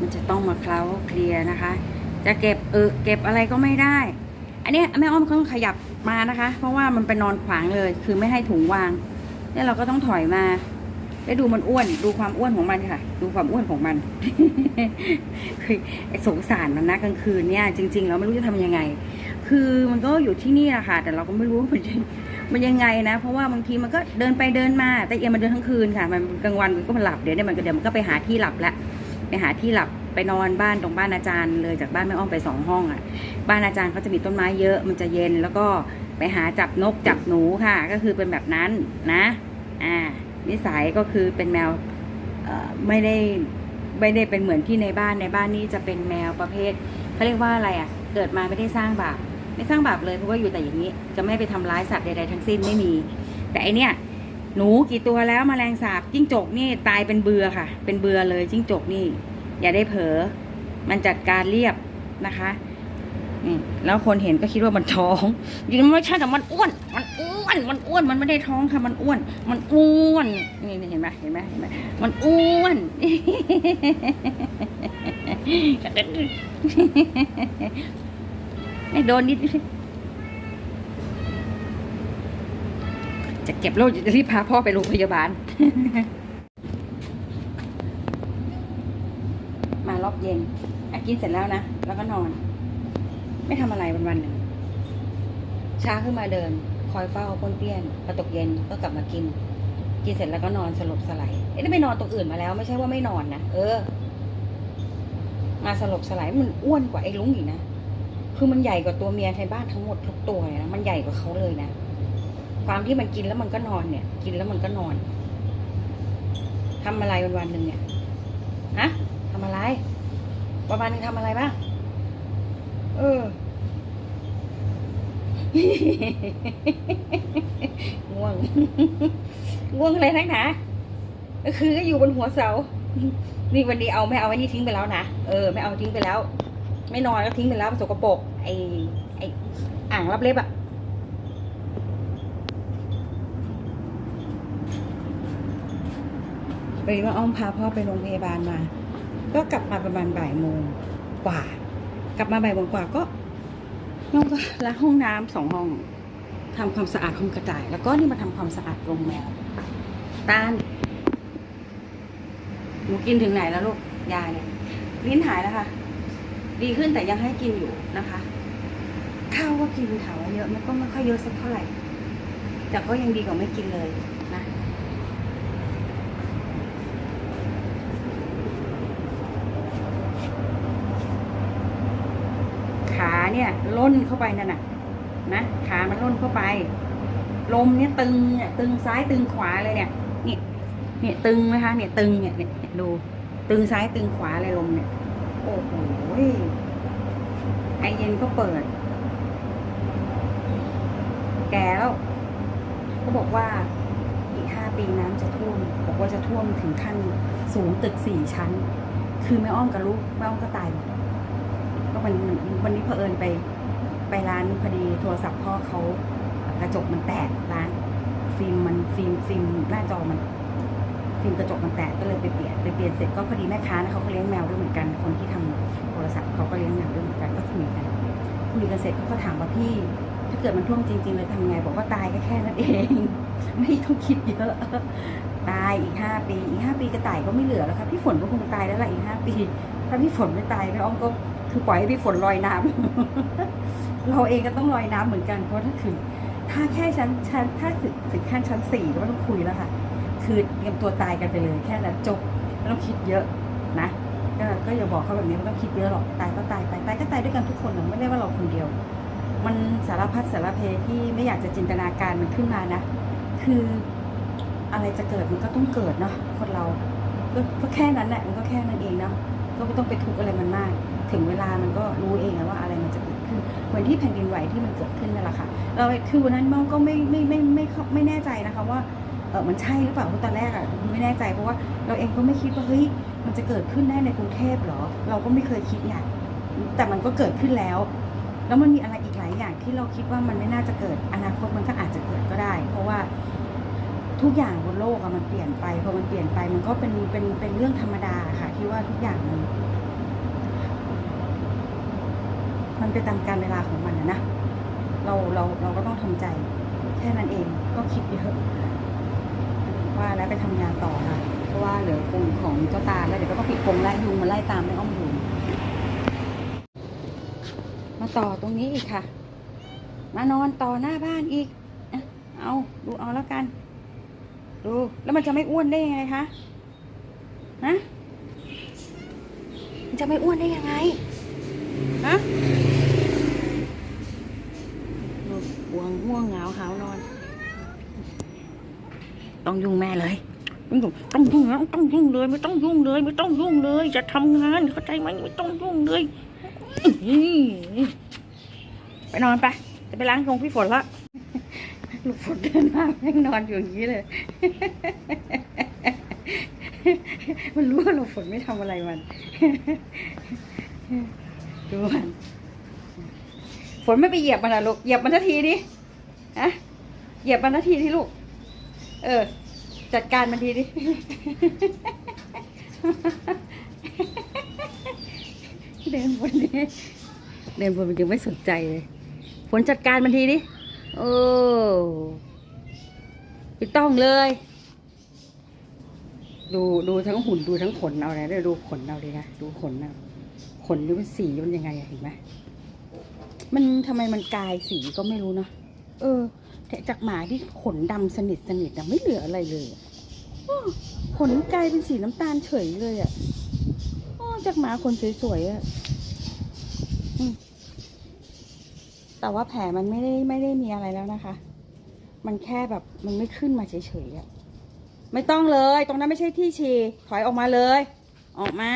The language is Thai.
มันจะต้องมาเคล้าเคลียนะคะ จะเก็บเออเก็บอะไรก็ไม่ได้ อันนี้แม่อ้อมเขาต้องขยับมานะคะ เพราะว่ามันไปนอนขวางเลย คือไม่ให้ถุงวางแล้วเราก็ต้องถอยมาได้ดูมันอ้วน ดูความอ้วนของมันค่ะ ดูความอ้วนของมันคือสงสารมันนะกลางคืนเนี่ย จริงๆเราไม่รู้จะทำยังไง คือมันก็อยู่ที่นี่แหละค่ะ แต่เราก็ไม่รู้ว่ามันมันยังไงนะ เพราะว่าบางทีมันก็เดินไปเดินมา แต่เอียมันเดินทั้งคืนค่ะ มันกลางวันมันก็มันหลับเดี๋ยวเนี่ยมันก็เดี๋ยวมันก็ไปหาที่หลับละ ไปหาที่หลับไปนอนบ้านตรงบ้านอาจารย์เลยจากบ้านแม่อ้อมไปสองห้องอะ บ้านอาจารย์เขาจะมีต้นไม้เยอะมันจะเย็นแล้วก็ไปหาจับนกจับหนูค่ะ ก็คือเป็นแบบนั้นนะอ่านิสัยก็คือเป็นแมวไม่ได้ไม่ได้เป็นเหมือนที่ในบ้านในบ้านนี้จะเป็นแมวประเภทเขาเรียกว่าอะไรอะ เกิดมาไม่ได้สร้างบาปไม่สร้างบาปเลยเพราะว่าอยู่แต่อย่างนี้ จะไม่ไปทำร้ายสัตว์ใดๆทั้งสิ้นไม่มี แต่อันเนี้ย หนูกี่ตัวแล้วมแมลงสาบจิ้งจกนี่ตายเป็นเบือค่ะ เป็นเบือเลยจิ้งจกนี่ อย่าได้เผลอมันจัดการเรียบนะคะแล้วคนเห็นก็คิดว่ามันท้องจริงไม่ใช่แต่มันอ้วน มันอ้วน มันอ้วน มันไม่ได้ท้องค่ะ มันอ้วน มันอ้วน นี่เห็นไหมเห็นไหมเห็นไหมมันอ้วน โดนนิด จะเก็บโรคจะรีบพาพ่อไปโรงพยาบาล มารอบเย็นอะกินเสร็จแล้วนะ แล้วก็นอน ไม่ทำอะไรวันวันหนึ่งเช้าขึ้นมาเดิน คอยเฝ้าป้นเปี้ยนพอตกเย็นก็กลับมากิน กินเสร็จแล้วก็นอนสลบสลายเอ๊ะได้ไปนอนตรงอื่นมาแล้ว ไม่ใช่ว่าไม่นอนนะเออ มาสลบสลายมันอ้วนกว่าไอ้ลุงอีกนะคือมันใหญ่กว่าตัวเมียในบ้านทั้งหมดทุกตัวเลยนะมันใหญ่กว่าเขาเลยนะ ความที่มันกินแล้วมันก็นอนเนี่ย กินแล้วมันก็นอนทำอะไรวันวันหนึ่งเนี่ยฮะทำอะไรวันวันหนึ่งทำอะไรบ้างเออง่วงง่วงอะไรนักหนาคือก็อยู่บนหัวเสา นี่วันนี้เอาไม่เอาไว้นี่ทิ้งไปแล้วนะ เออไม่เอาทิ้งไปแล้ว ไม่นอนก็ทิ้งไปแล้วสกปรกไอไออ่างรับเล็บอะ ไปว่าอ้อมพาพ่อไปโรงพยาบาลมา ก็กลับมาประมาณบ่ายโมงกว่า กลับมาบ่ายโมงกว่าก็น้องก็ล้างห้องน้ำสองห้องทำความสะอาดห้องกระต่าย แล้วก็นี่มาทำความสะอาดโรงแมวตาลหนูกินถึงไหนแล้วลูกยาเนี่ยลิ้นหายแล้วค่ะ ดีขึ้นแต่ยังให้กินอยู่นะคะข้าวก็กินถามว่าเยอะมันก็ไม่ค่อยเยอะสักเท่าไหร่ แต่ก็ยังดีกว่าไม่กินเลยนะ ขา เนี่ยล่นเข้าไปนั่นน่ะนะขามันล่นเข้าไป ลมเนี่ยตึงเนี่ยตึงซ้ายตึงขวาเลยเนี่ยนี่เนี่ยตึงไหมคะเนี่ยตึงเนี่ยเนี่ยดูตึงซ้ายตึงขวาเลยลมเนี่ย โอ้โหไอเย็นก็เปิด แกแล้วเขาบอกว่าอีกห้าปีน้ำจะท่วมบอกว่าจะท่วมถึงขั้นสูงตึกสี่ชั้น คือแม่อ้อมกับลูกแม่อ้อมก็ตายหมด วันวันนี้เผอิญไปไปร้านพอดีโทรศัพท์พ่อเขากระจกมันแตกร้านฟิล์มมันฟิล์มฟิล์มหน้าจอมันฟิล์มกระจกมันแตกก็เลยไปเปลี่ยนไปเปลี่ยนเสร็จก็พอดีแม่ค้านะเขาก็เลี้ยงแมวด้วยเหมือนกัน คนที่ทำโทรศัพท์เขาก็เลี้ยงแมวด้วยเหมือนกันก็คุยกันคุยกันเสร็จเขาก็ถามว่าพี่ ถ้าเกิดมันท่วมจริง ๆ เลยทำไงบอกว่าตายก็แค่นั้นเอง ไม่ต้องคิดเยอะตายอีกห้าปีอีกห้าปีกระต่ายก็ไม่เหลือแล้วครับพี่ฝนก็คงตายแล้วแหละอีกห้าปี ถ้าพี่ฝนไม่ตายพี่อ้อมก็ คือปล่อยให้พี่ฝนลอยน้ำเราเองก็ต้องลอยน้ำเหมือนกันเพราะถ้าถึงถ้าแค่ชั้นชั้นถ้าถึงถึงขั้นชั้นสี่ก็ต้องคุยแล้วค่ะ คือเตรียมตัวตายกันไปเลยแค่นั้นจบไม่ต้องคิดเยอะนะก็ก็อย่าบอกเขาแบบนี้ไม่ต้องคิดเยอะหรอกตายก็ตายไปตายก็ตายด้วยกันทุกคนนะไม่ได้ว่าเราคนเดียว มันสารพัดสารเพที่ไม่อยากจะจินตนาการมันขึ้นมานะ คืออะไรจะเกิดมันก็ต้องเกิดเนาะคนเราก็ก็แค่นั้นแหละมันก็แค่นั้นเองเนาะก็ไม่ต้องไปทุกข์อะไรมันมาก ถึงเวลามันก็รู้เองแล้วว่าอะไรมันจะเกิดขึ้นเหมือนที่แผ่นดินไหวที่มันเกิดขึ้นนั่นแหละค่ะเราคือวันนั้นมองก็ไม่ไม่ไม่ไม่ไม่แน่ใจนะคะว่าเออมันใช่หรือเปล่าเพราะตอนแรกอะไม่แน่ใจเพราะว่าเราเองก็ไม่คิดว่าเฮ้ยมันจะเกิดขึ้นได้ในกรุงเทพหรอ เราก็ไม่เคยคิดอย่างแต่มันก็เกิดขึ้นแล้ว แล้วมันมีอะไรอีกหลายอย่างที่เราคิดว่ามันไม่น่าจะเกิดอนาคตมันก็อาจจะเกิดก็ได้ เพราะว่าทุกอย่างบนโลกอะมันเปลี่ยนไปพอมันเปลี่ยนไปมันก็เป็นเป็นเป็นเรื่องธรรมดาค่ะ ที่ว่าทุกอย่างมัน มันไปตามการเวลาของมันนะนะเราเราเราก็ต้องทำใจ แค่นั้นเองก็คิดเยอะว่าแล้วไปทำงานต่อค่ะเพราะว่าเหลือกรงของเจ้าตาแล้วเดี๋ยวก็ต้องปิดกรงไล่ยุงมาไล่ตามไม่อ้อมยุงมาต่อตรงนี้อีกค่ะ มานอนต่อหน้าบ้านอีกเอาดูเอาแล้วกัน ดูแล้วมันจะไม่อ้วนได้ยังไงคะฮะมันจะไม่อ้วนได้ยังไงฮะดูห่ วงง่วงเหงาหาวนอน ต้องยุ่งแม่เลย ต้องยุ่งต้องยุ่งนะต้องยุ่งเลย ไม่ต้องยุ่งเลย ไม่ต้องยุ่งเลยจะทำงานเข้าใจไหมไม่ต้องยุ่งเลยอื้อไปนอนไปจะไปล้างกรงพี่ฝนละลูกฝนเดินมาแม่งนอนอยู่อย่างนี้เลย มันรู้ว่าลูกฝนไม่ทำอะไรมัน ดูมัน ฝนไม่ไปเหยียบมันอะลูก เหยียบมันทันทีดิฮะเหยียบมันทันทีที่ลูก เออ จัดการมันทีดิ เดินบนนี้เดินบนมันยังไม่สนใจเลย ฝนจัดการมันทีดิ โอ้ไม่ต้องเลย ดูดูทั้งหุ่นดูทั้งขนเอาเลยดูขนเอาเลยนะ ดูขนเอาขนนี่มันสีมันยังไงเห็นไหม มันทำไมมันกลายสีก็ไม่รู้เนาะเออแต่จากหมาที่ขนดำสนิทสนิทอะไม่เหลืออะไรเลยอะอ้อขนกลายเป็นสีน้ำตาลเฉยเลยอะอ้อจากหมาขนสวยๆอะอืมแต่ว่าแผลมันไม่ได้ไม่ได้มีอะไรแล้วนะคะ มันแค่แบบมันไม่ขึ้นมาเฉยๆอะไม่ต้องเลย ตรงนั้นไม่ใช่ที่ฉี่ถอยออกมาเลย ออกมา